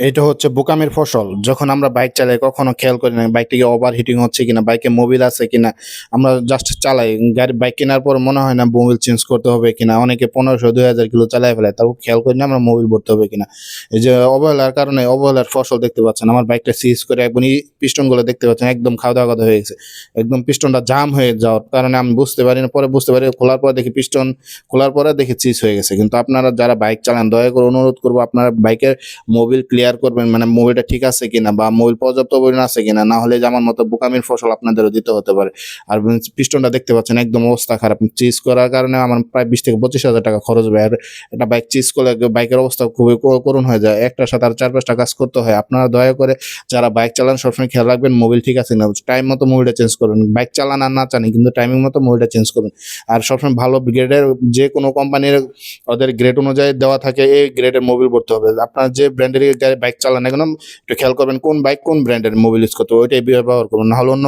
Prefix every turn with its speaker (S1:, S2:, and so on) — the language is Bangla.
S1: এটা হচ্ছে বোকামের ফসল। যখন আমরা বাইক চালাই, কখনো খেয়াল করি না বাইকটিকে ওভার হিটিং হচ্ছে কিনা, বাইকে মোবিল আছে কিনা, আমরা জাস্ট চালাই। গাড়ি, বাইক কেনার পর মনে হয় না মোবিল চেঞ্জ করতে হবে কিনা। অনেকে পনেরোশো, দুই হাজার কিলো চালাই ফেলে তারপর খেয়াল করি না আমরা মোবিল ভরতে হবে কিনা। এই যে অবহেলার কারণে অবহেলার ফসল দেখতে পাচ্ছেন। আমার বাইকটা সিজ করে একদমই পিস্টনগুলো দেখতে পাচ্ছেন, একদম খাওয়া দাওয়া কথা হয়ে গেছে। একদম পিস্টনটা জাম হয়ে যাওয়ার কারণে আমি বুঝতে পারি না, পরে বুঝতে পারি, খোলার পরে দেখি পিস্টন খোলার পরে দেখি চিজ হয়ে গেছে। কিন্তু আপনারা যারা বাইক চালান, দয়া করে অনুরোধ করব, আপনারা বাইকের মোবিল ক্লিয়ার করবেন মানে মোবিলটা ঠিক আছে কিনা বা মোবিল পর্যাপ্ত পরিমাণ আছে কিনা, না হলে আমার মতো বোকামির ফসল আপনাদেরও দিতে হতে পারে। আর পিস্টনটা দেখতে পাচ্ছেন, একদম অবস্থা খারাপ। চিজ করার কারণে আমার প্রায় বিশ থেকে পঁচিশ হাজার টাকা খরচ হবে আর একটা বাইক চিজ করলে বাইকের অবস্থা খুবই কর- করুণ হয়ে যায়। একটার সাথে আর চার পাঁচটা কাজ করতে হয়। আপনারা দয়া করে যারা বাইক চালান সবসময় খেয়াল রাখবেন মোবিল ঠিক আছে না টাইম মতো মোবিলটা চেঞ্জ করবেন বাইক চালান আর না চানি কিন্তু টাইমিং মতো মোবিলটা চেঞ্জ করবেন আর সবসময় ভালো গ্রেডের যে কোনো কোম্পানির ওদের গ্রেড অনুযায়ী দেওয়া থাকে, এই গ্রেডের মোবিল ভরতে হবে। আপনার যে ব্র্যান্ডের বাইক চালান এখন একটু খেয়াল করবেন কোন বাইক কোন ব্র্যান্ডের মোবিল ইউজ করতে ওইটাই ব্যবহার করবেন না হলে অন্য